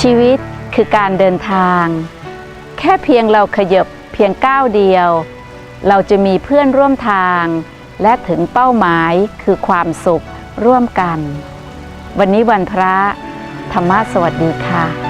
ชีวิตคือการเดินทาง แค่เพียงเราขยบเพียงก้าวเดียว เราจะมีเพื่อนร่วมทาง และถึงเป้าหมายคือความสุขร่วมกัน วันนี้วันพระธรรมะสวัสดีค่ะ